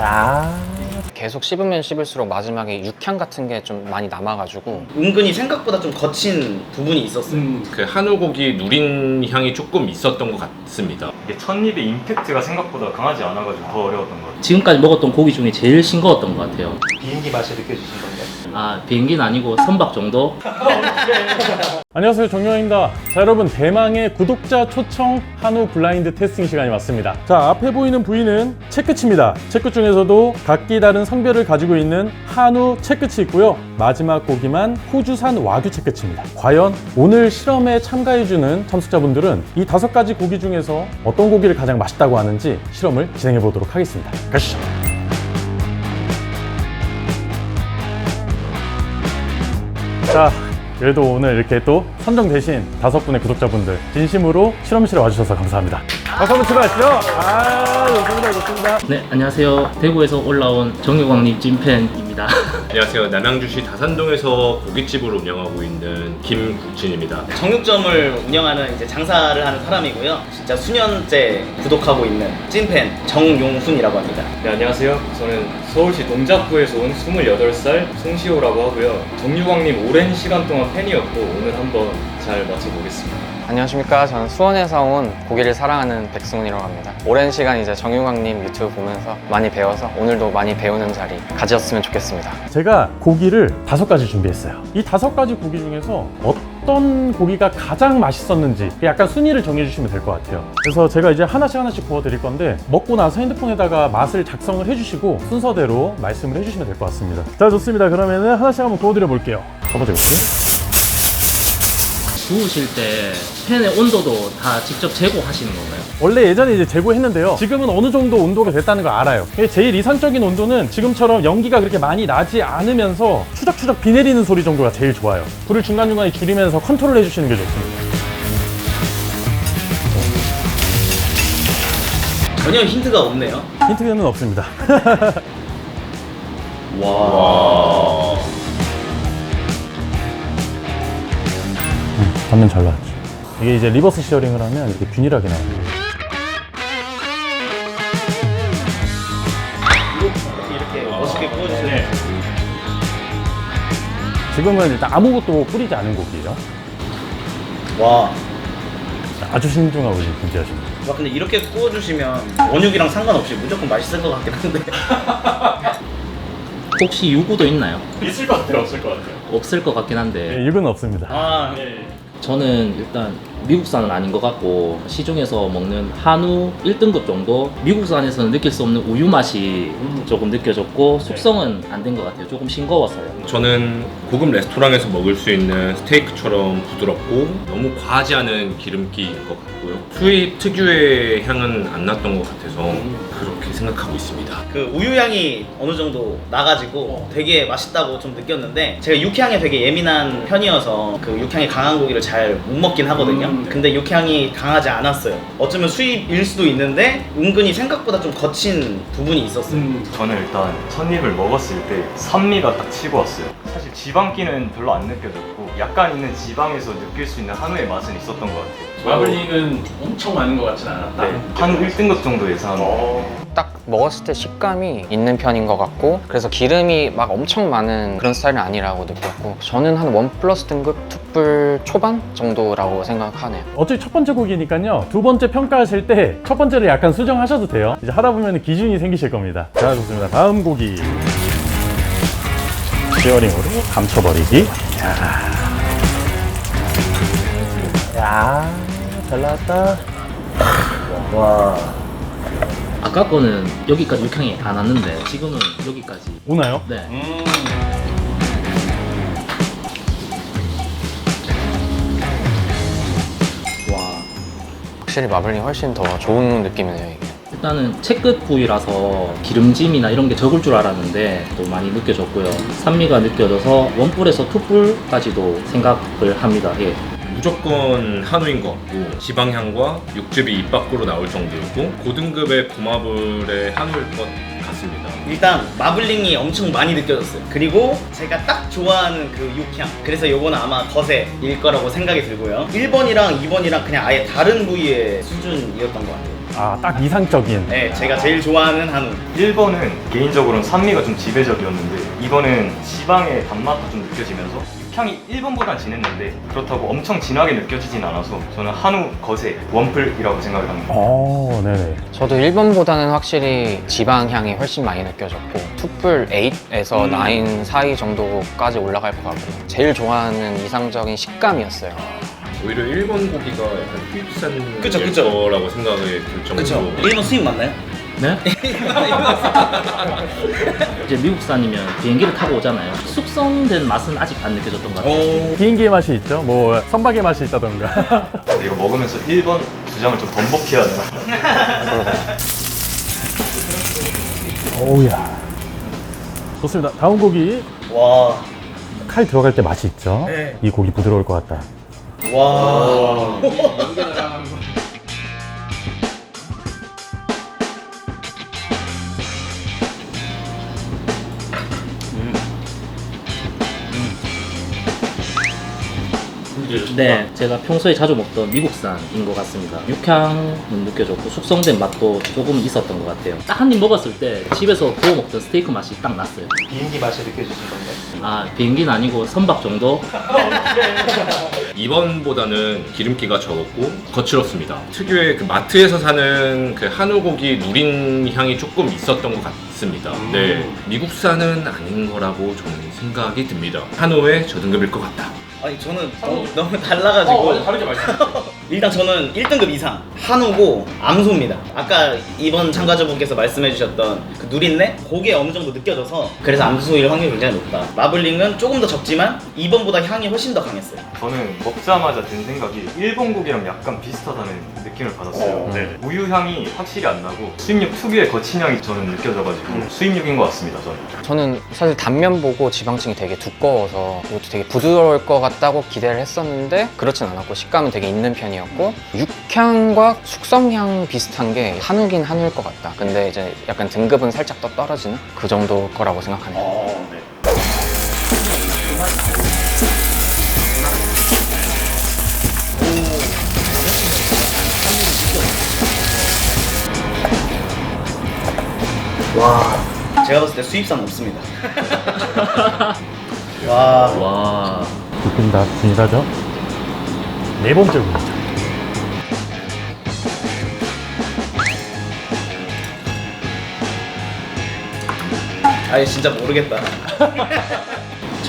야. 계속 씹으면 씹을수록 마지막에 육향 같은 게 좀 많이 남아가지고 은근히 생각보다 좀 거친 부분이 있었어요. 그 한우 고기 누린 향이 조금 있었던 것 같습니다. 이게 첫 입의 임팩트가 생각보다 강하지 않아가지고 더 어려웠던 것 같아요. 지금까지 먹었던 고기 중에 제일 싱거웠던 것 같아요. 비행기 맛이 느껴지신 건가요? 아 비행기는 아니고 선박 정도? 안녕하세요 정영입니다. 자 여러분 대망의 구독자 초청 한우 블라인드 테스팅 시간이 왔습니다. 자 앞에 보이는 부위는 채끝입니다. 채끝 중에서도 각기 다른 성별을 가지고 있는 한우 채끝이 있고요. 마지막 고기만 호주산 와규 채끝입니다. 과연 오늘 실험에 참가해주는 참석자분들은 이 다섯 가지 고기 중에서 어떤 고기를 가장 맛있다고 하는지 실험을 진행해 보도록 하겠습니다. 가시죠 자, 그래도 오늘 이렇게 또 선정되신 다섯 분의 구독자분들 진심으로 실험실에 와주셔서 감사합니다. 박수 한번 출발하시죠. 아, 좋습니다, 좋습니다. 네 안녕하세요. 대구에서 올라온 정유광님 찐팬입니다. 안녕하세요. 남양주시 다산동에서 고깃집을 운영하고 있는 김국진입니다. 정육점을 운영하는 이제 장사를 하는 사람이고요. 진짜 수년째 구독하고 있는 찐팬 정용훈이라고 합니다. 네, 안녕하세요. 저는 서울시 동작구에서 온 28살 송시호라고 하고요. 정유광님 오랜 시간 동안 팬이었고 오늘 한번 잘 맞춰보겠습니다. 안녕하십니까 저는 수원에서 온 고기를 사랑하는 백승훈이라고 합니다 오랜 시간 이제 정유광님 유튜브 보면서 많이 배워서 오늘도 많이 배우는 자리 가졌으면 좋겠습니다 제가 고기를 다섯 가지 준비했어요. 이 다섯 가지 고기 중에서 어떤 고기가 가장 맛있었는지 약간 순위를 정해주시면 될 것 같아요. 그래서 제가 이제 하나씩 하나씩 구워드릴 건데 먹고 나서 핸드폰에다가 맛을 작성을 해주시고 순서대로 말씀을 해주시면 될 것 같습니다. 자 좋습니다. 그러면은 하나씩 한번 구워드려 볼게요. 첫 번째 고기. 구우실 때 팬의 온도도 다 직접 제고하시는 건가요? 원래 예전에 이제 제고했는데요. 지금은 어느 정도 온도가 됐다는 걸 알아요. 이게 제일 이상적인 온도는 지금처럼 연기가 그렇게 많이 나지 않으면서 추적추적 비 내리는 소리 정도가 제일 좋아요. 불을 중간중간에 줄이면서 컨트롤 해주시는 게 좋습니다. 전혀 힌트가 없네요. 힌트는 없습니다. 반면 잘 나왔죠. 이게 이제 리버스 시어링을 하면 이렇게 균일하게 나와요. 이렇게 멋있게 구워주시네요. 지금은 일단 아무것도 뿌리지 않은 고기예요. 와. 아주 신중하고 지금 분지하십니다. 와 근데 이렇게 구워주시면 원육이랑 상관없이 무조건 맛있을 것 같긴 한데. 혹시 유구도 있나요? 있을 것 같아요, 없을 것 같아요. 없을 것 같긴 한데 네, 이건 없습니다. 아 저는 일단 미국산은 아닌 것 같고 시중에서 먹는 한우 1등급 정도 미국산에서는 느낄 수 없는 우유 맛이 조금 느껴졌고 숙성은 안 된 것 같아요. 조금 싱거웠어요. 저는 고급 레스토랑에서 먹을 수 있는 스테이크처럼 부드럽고 너무 과하지 않은 기름기인 것 같 고요. 수입 특유의 향은 안 났던 것 같아서 그렇게 생각하고 있습니다. 그 우유 향이 어느 정도 나가지고 되게 맛있다고 좀 느꼈는데 제가 육향에 되게 예민한 편이어서 그 육향이 강한 고기를 잘 못 먹긴 하거든요. 근데 육향이 강하지 않았어요. 어쩌면 수입일 수도 있는데 은근히 생각보다 좀 거친 부분이 있었어요. 저는 일단 첫입을 먹었을 때 산미가 딱 치고 왔어요. 사실 지방기는 별로 안 느껴졌고 약간 있는 지방에서 느낄 수 있는 한우의 맛은 있었던 것 같아요. 마블링은 엄청 많은 것 같진 않았다. 네, 한우 1등급 정도 예상합니다. 딱 먹었을 때 식감이 있는 편인 것 같고 그래서 기름이 막 엄청 많은 그런 스타일은 아니라고 느꼈고 저는 한 원 플러스 등급 투불 초반 정도라고 생각하네요 어차피 첫 번째 고기니까요. 두 번째 평가하실 때 첫 번째를 약간 수정하셔도 돼요. 이제 하다 보면 기준이 생기실 겁니다. 자, 좋습니다. 다음 고기. 시어링으로 감춰버리기. 야. 야, 잘 나왔다. 아까 거는 여기까지 육향이 안 왔는데 지금은 여기까지. 오나요? 네. 확실히 마블링이 훨씬 더 좋은 느낌이네요 이게. 일단은 채끝 부위라서 기름짐이나 이런 게 적을 줄 알았는데 또 많이 느껴졌고요. 산미가 느껴져서 원뿔에서 투뿔까지도 생각을 합니다. 예. 무조건 한우인 것 같고 지방향과 육즙이 입 밖으로 나올 정도이고 고등급의 고마블의 한우일 것 같습니다. 일단 마블링이 엄청 많이 느껴졌어요. 그리고 제가 딱 좋아하는 그 육향. 그래서 요거는 아마 거세일 거라고 생각이 들고요. 1번이랑 2번이랑 그냥 아예 다른 부위의 수준이었던 것 같아요. 아, 딱 이상적인. 네, 제가 제일 좋아하는 한우. 1번은 개인적으로는 산미가 좀 지배적이었는데 2번은 지방의 단맛도 좀 느껴지면서 육 향이 1번보단 진했는데 그렇다고 엄청 진하게 느껴지진 않아서 저는 한우 거세 원플이라고 생각을 합니다. 어, 네네. 저도 1번보다는 확실히 지방향이 훨씬 많이 느껴졌고 툭불 8에서 음. 9 사이 정도까지 올라갈 것 같고요. 제일 좋아하는 이상적인 식감이었어요. 오히려 일본 고기가 약간 수입산 그쵸, 그쵸. 거라고 생각이 들 정도로 그렇죠. 일본 수입 맞나요? 네? 이제 미국산이면 비행기를 타고 오잖아요. 숙성된 맛은 아직 안 느껴졌던 것 같아요. 오. 비행기의 맛이 있죠. 뭐, 선박의 맛이 있다던가. 근데 이거 먹으면서 1번 두 장을 좀 번복해야 되나? 오우야. 좋습니다. 다음 고기. 와. 칼 들어갈 때 맛이 있죠. 네. 이 고기 부드러울 것 같다. 와. 네, 제가 평소에 자주 먹던 미국산인 것 같습니다. 육향은 느껴졌고 숙성된 맛도 조금 있었던 것 같아요. 딱 한 입 먹었을 때 집에서 구워 먹던 스테이크 맛이 딱 났어요. 비행기 맛이 느껴지신 건가요? 아 비행기는 아니고 선박 정도? 2번보다는 기름기가 적었고 거칠었습니다. 특유의 그 마트에서 사는 그 한우 고기 누린 향이 조금 있었던 것 같습니다. 네, 미국산은 아닌 거라고 저는 생각이 듭니다. 한우의 저등급일 것 같다. 아니 저는 너무, 너무 달라가지고 다르게 말씀해. 일단 저는 1등급 이상 한우고 암소입니다. 아까 이번 참가자분께서 말씀해 주셨던 그 누린내 그게 어느 정도 느껴져서 그래서 암소일 확률이 굉장히 높다. 마블링은 조금 더 적지만 2번보다 향이 훨씬 더 강했어요. 저는 먹자마자 든 생각이 일본 고기랑 약간 비슷하다는 느낌을 받았어요. 네. 우유 향이 확실히 안 나고 수입육 특유의 거친 향이 저는 느껴져가지고 수입육인 것 같습니다. 저는. 저는 사실 단면 보고 지방층이 되게 두꺼워서 이것도 되게 부드러울 것 같다고 기대를 했었는데 그렇진 않았고 식감은 되게 있는 편이었고 육향과 숙성향 비슷한 게 한우긴 한우일 것 같다. 근데 이제 약간 등급은 살짝 더 떨어지는 그 정도 거라고 생각합니다. 어, 네. 와, 제가 봤을 때 수입산 없습니다. 와, 와 두분 다 균일하죠? 네 번째 고기. 아니 진짜 모르겠다.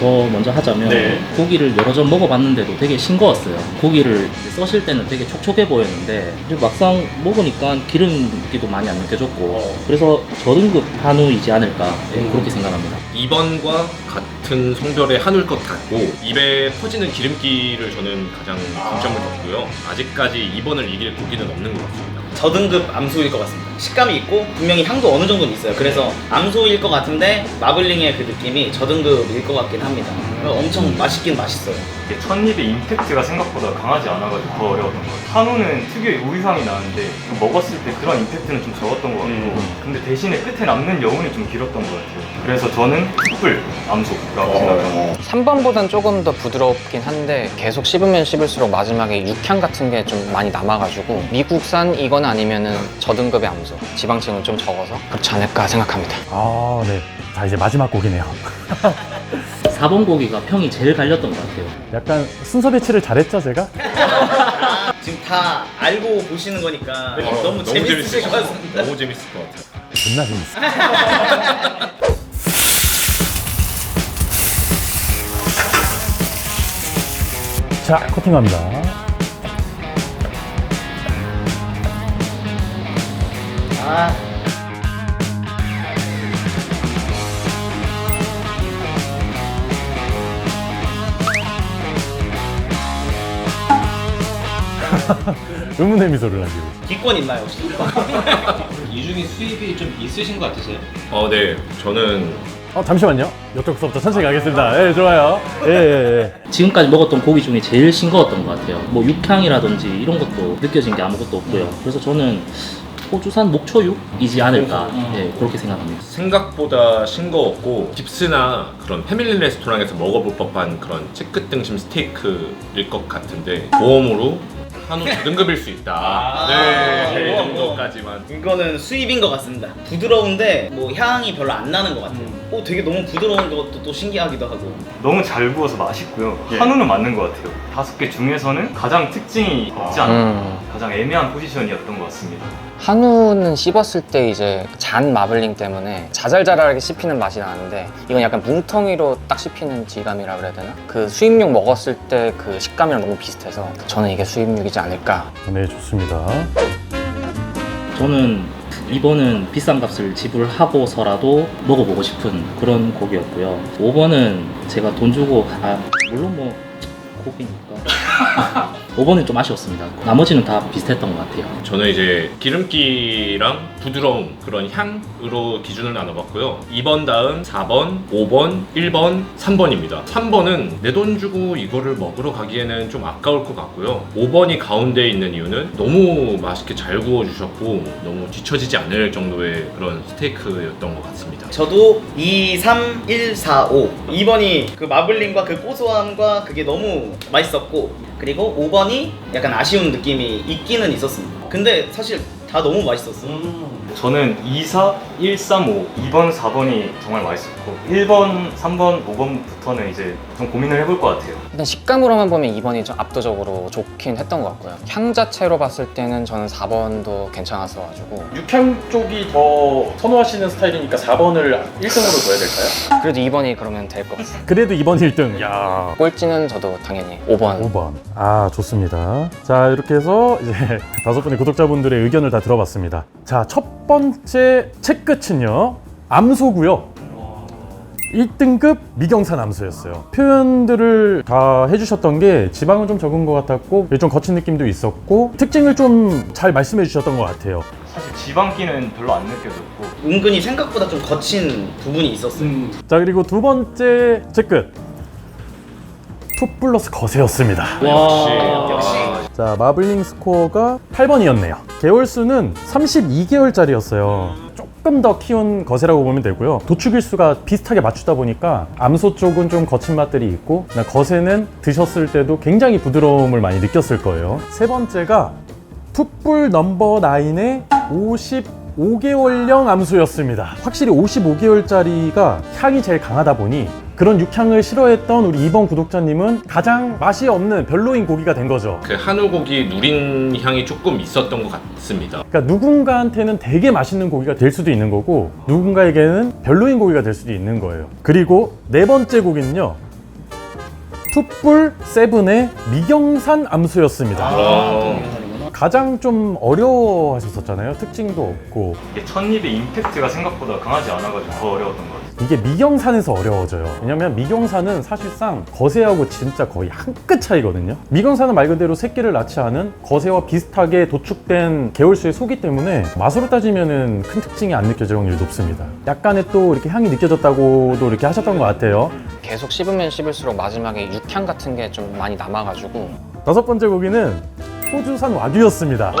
저 먼저 하자면 네. 고기를 여러 점 먹어봤는데도 되게 싱거웠어요. 고기를 써실 때는 되게 촉촉해 보였는데 이제 막상 먹으니까 기름기도 많이 안 느껴졌고 어. 그래서 저등급 한우이지 않을까 네, 그렇게 생각합니다. 2번과 같은 성별의 한울 것 같고 입에 퍼지는 기름기를 저는 가장 중점을 뒀고요. 아직까지 2번을 이길 고기는 없는 것 같습니다. 저등급 암소일 것 같습니다. 식감이 있고 분명히 향도 어느 정도는 있어요. 그래서 암소일 것 같은데 마블링의 그 느낌이 저등급일 것 같긴 합니다. 엄청 맛있긴 맛있어요. 이게 첫 입의 임팩트가 생각보다 강하지 않아가지고 더 어려웠던 것 같아요. 한우는 특유의 우유향이 나는데 먹었을 때 그런 임팩트는 좀 적었던 것 같고 음. 근데 대신에 끝에 남는 여운이 좀 길었던 것 같아요. 그래서 저는 숯불 암소라고 생각합니다. 3번보단 조금 더 부드럽긴 한데 계속 씹으면 씹을수록 마지막에 육향 같은 게 좀 많이 남아가지고 미국산 이거나 아니면은 저등급의 암소 지방층은 좀 적어서 그렇지 않을까 생각합니다. 아, 네. 자, 이제 마지막 고기네요. 4번 고기가 평이 제일 갈렸던 것 같아요. 약간 순서 배치를 잘했죠, 제가? 지금 다 알고 보시는 거니까 어, 너무 재밌으실 것 같습니다. 너무 재밌을 것 같아요. 존나 재밌어. 자, 코팅합니다. 아, 의문의 미소를 남기고 있어요. 기권 있나요 혹시? 이 중에 수입이 좀 있으신 것 같으세요? 어, 네. 저는 어, 잠시만요. 이쪽부터 천천히 가겠습니다. 예, 좋아요. 예, 예, 예. 지금까지 먹었던 고기 중에 제일 싱거웠던 것 같아요. 뭐 육향이라든지 이런 것도 느껴진 게 아무것도 없고요. 그래서 저는 호주산 목초육이지 않을까 네, 그렇게 생각합니다. 생각보다 싱거웠고 깁스나 그런 패밀리 레스토랑에서 먹어볼 법한 그런 채끝 등심 스테이크일 것 같은데 보험으로 한우 저등급일 수 있다. 아, 네, 이 어, 정도까지만. 이거는 수입인 것 같습니다. 부드러운데 뭐 향이 별로 안 나는 것 같아요. 오 되게 너무 부드러운 것도 또 신기하기도 하고. 너무 잘 구워서 맛있고요. 한우는 맞는 것 같아요. 다섯 개 중에서는 가장 특징이 없지 않나 음. 가장 애매한 포지션이었던 것 같습니다. 한우는 씹었을 때 이제 잔 마블링 때문에 자잘자잘하게 씹히는 맛이 나는데 이건 약간 뭉텅이로 딱 씹히는 질감이라 그래야 되나? 그 수입육 먹었을 때 그 식감이랑 너무 비슷해서 저는 이게 수입육이지 않을까 네, 좋습니다. 저는 이번은 비싼 값을 지불하고서라도 먹어보고 싶은 그런 고기였고요. 5번은 제가 돈 주고 아 물론 뭐 고기니까 5번은 좀 아쉬웠습니다. 나머지는 다 비슷했던 것 같아요. 저는 이제 기름기랑 부드러움 그런 향으로 기준을 나눠봤고요. 2번 다음 4번, 5번, 1번, 3번입니다. 3번은 내 돈 주고 이거를 먹으러 가기에는 좀 아까울 것 같고요. 5번이 가운데 있는 이유는 너무 맛있게 잘 구워주셨고 너무 뒤처지지 않을 정도의 그런 스테이크였던 것 같습니다. 저도 2, 3, 1, 4, 5. 2번이 그 마블링과 그 고소함과 그게 너무 맛있었고 그리고 5번이 약간 아쉬운 느낌이 있기는 있었습니다. 근데 사실 다 너무 맛있었어. 저는 2, 4, 1, 3, 5, 2번, 4번이 정말 맛있었고 1번, 3번, 5번부터는 이제 좀 고민을 해볼 것 같아요. 일단 식감으로만 보면 2번이 좀 압도적으로 좋긴 했던 것 같고요 향 자체로 봤을 때는 저는 4번도 괜찮았어가지고 육향 쪽이 더 선호하시는 스타일이니까 4번을 1등으로 둬야 될까요? 그래도 2번이 그러면 될 것 같아요 그래도 2번 1등. 야. 꼴찌는 저도 당연히 5번 5번. 아, 좋습니다. 자, 이렇게 해서 이제 다섯 분의 구독자분들의 의견을 다 들어봤습니다. 자, 첫 번째 채끝은요. 암소고요. 1등급 미경산 암소였어요. 표현들을 다 해주셨던 게 지방은 좀 적은 것 같았고 좀 거친 느낌도 있었고 특징을 좀 잘 말씀해 주셨던 것 같아요. 사실 지방기는 별로 안 느껴졌고 은근히 생각보다 좀 거친 부분이 있었어요. 자 그리고 두 번째 채끝 투 플러스 거세였습니다. 와 자, 마블링 스코어가 8번이었네요. 개월 수는 32개월짜리였어요. 조금 더 키운 거세라고 보면 되고요. 도축일 수가 비슷하게 맞추다 보니까 암소 쪽은 좀 거친 맛들이 있고 거세는 드셨을 때도 굉장히 부드러움을 많이 느꼈을 거예요. 세 번째가 툭불 넘버 9의 55개월령 암수였습니다. 확실히 55개월짜리가 향이 제일 강하다 보니 그런 육향을 싫어했던 우리 2번 구독자님은 가장 맛이 없는 별로인 고기가 된 거죠. 그 한우 고기 누린 향이 조금 있었던 것 같습니다. 그러니까 누군가한테는 되게 맛있는 고기가 될 수도 있는 거고 누군가에게는 별로인 고기가 될 수도 있는 거예요. 그리고 네 번째 고기는요. 툭불 세븐의 미경산 암수였습니다. 어, 가장 좀 어려워하셨었잖아요. 특징도 없고 이게 첫 입의 임팩트가 생각보다 강하지 않아가지고 더 어려웠던 것 같아요. 이게 미경산에서 어려워져요. 왜냐면 미경산은 사실상 거세하고 진짜 거의 한 끗 차이거든요. 미경산은 말 그대로 새끼를 낳지 않은 거세와 비슷하게 도축된 개월수의 소기 때문에 맛으로 따지면은 큰 특징이 안 느껴질 확률이 높습니다. 약간의 또 이렇게 향이 느껴졌다고도 이렇게 하셨던 것 같아요. 계속 씹으면 씹을수록 마지막에 육향 같은 게 좀 많이 남아가지고 다섯 번째 고기는 호주산 와규였습니다.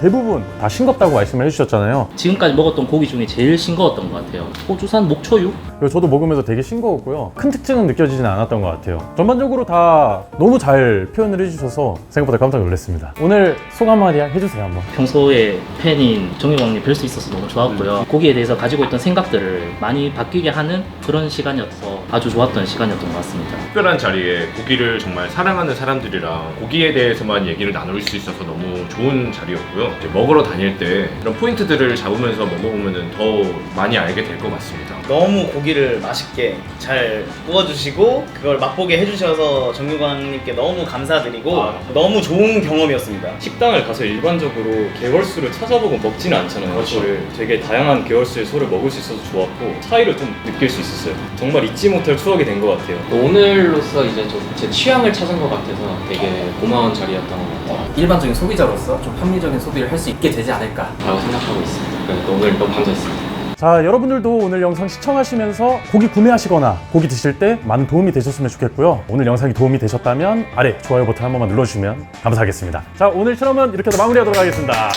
대부분 다 싱겁다고 말씀을 해주셨잖아요. 지금까지 먹었던 고기 중에 제일 싱거웠던 것 같아요. 호주산 목초육? 그리고 저도 먹으면서 되게 싱거웠고요. 큰 특징은 느껴지진 않았던 것 같아요. 전반적으로 다 너무 잘 표현을 해주셔서 생각보다 깜짝 놀랐습니다. 오늘 소감 한마디 해주세요, 한번. 평소에 팬인 정유광님 뵐 수 있어서 너무 좋았고요. 고기에 대해서 가지고 있던 생각들을 많이 바뀌게 하는 그런 시간이어서 아주 좋았던 시간이었던 것 같습니다. 특별한 자리에 고기를 정말 사랑하는 사람들이랑 고기에 대해서만 얘기를 나눌 수 있어서 너무 좋은 자리였고요. 이제 먹으러 다닐 때 이런 포인트들을 잡으면서 먹어보면 더 많이 알게 될 것 같습니다. 너무 고기를 맛있게 잘 구워주시고 그걸 맛보게 해주셔서 정유광님께 너무 감사드리고 아. 너무 좋은 경험이었습니다. 식당을 가서 일반적으로 개월수를 찾아보고 먹지는 않잖아요. 소를 되게 다양한 개월수의 소를 먹을 수 있어서 좋았고 차이를 좀 느낄 수 있었어요. 정말 잊지 못할 추억이 된 것 같아요. 오늘로서 이제 좀 제 취향을 찾은 것 같아서 되게 고마운 자리였던 것 같아요. 일반적인 소비자로서 좀 합리적인 소비를 할 수 있게 되지 않을까 라고 생각하고 있습니다. 그래서 오늘 너무 감사했습니다. 자, 여러분들도 오늘 영상 시청하시면서 고기 구매하시거나 고기 드실 때 많은 도움이 되셨으면 좋겠고요. 오늘 영상이 도움이 되셨다면 아래 좋아요 버튼 한 번만 눌러주시면 감사하겠습니다. 자, 오늘 실험은 이렇게 해서 마무리하도록 하겠습니다.